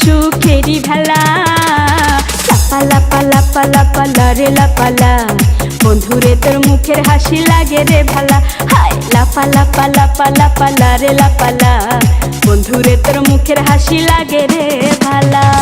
সুখেরি ভেলা। লাপা লাপা লাপা লাপা লারে লাপালা বন্ধুরে, তোর মুখের হাসি লাগে রে ভালা। হাই লাপা লাপা লাপা লাপা লারে লাপালা বন্ধুরে, তোর মুখের হাসি লাগে রে ভালা।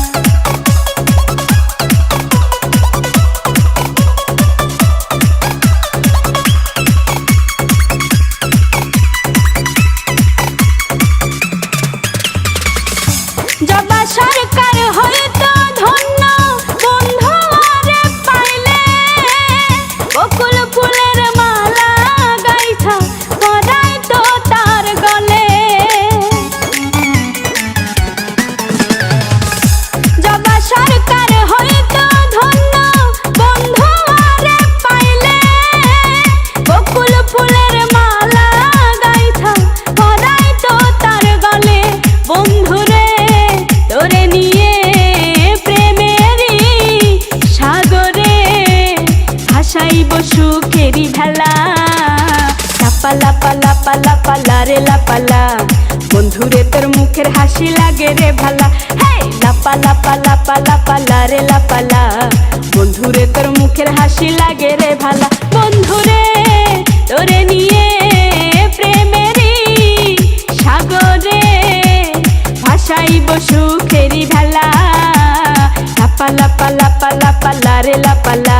সরকার হয়তো ভাসাইব সুখেরি ভেলা। লাপা লাপা লাপা লাপা লারে লাপালা বন্ধুরে, তোর মুখের হাসি লাগে রে ভালা। হেই, লাপা লাপা লাপা লাপা লারে লাপালা বন্ধুরে, তোর মুখের হাসি লাগে রে ভালা। বন্ধুরে, তোরে নিয়ে প্রেমেরই সাগরে ভাসাইব সুখেরি ভেলা। লাপা লাপা লাপা লাপা লারে লাপালা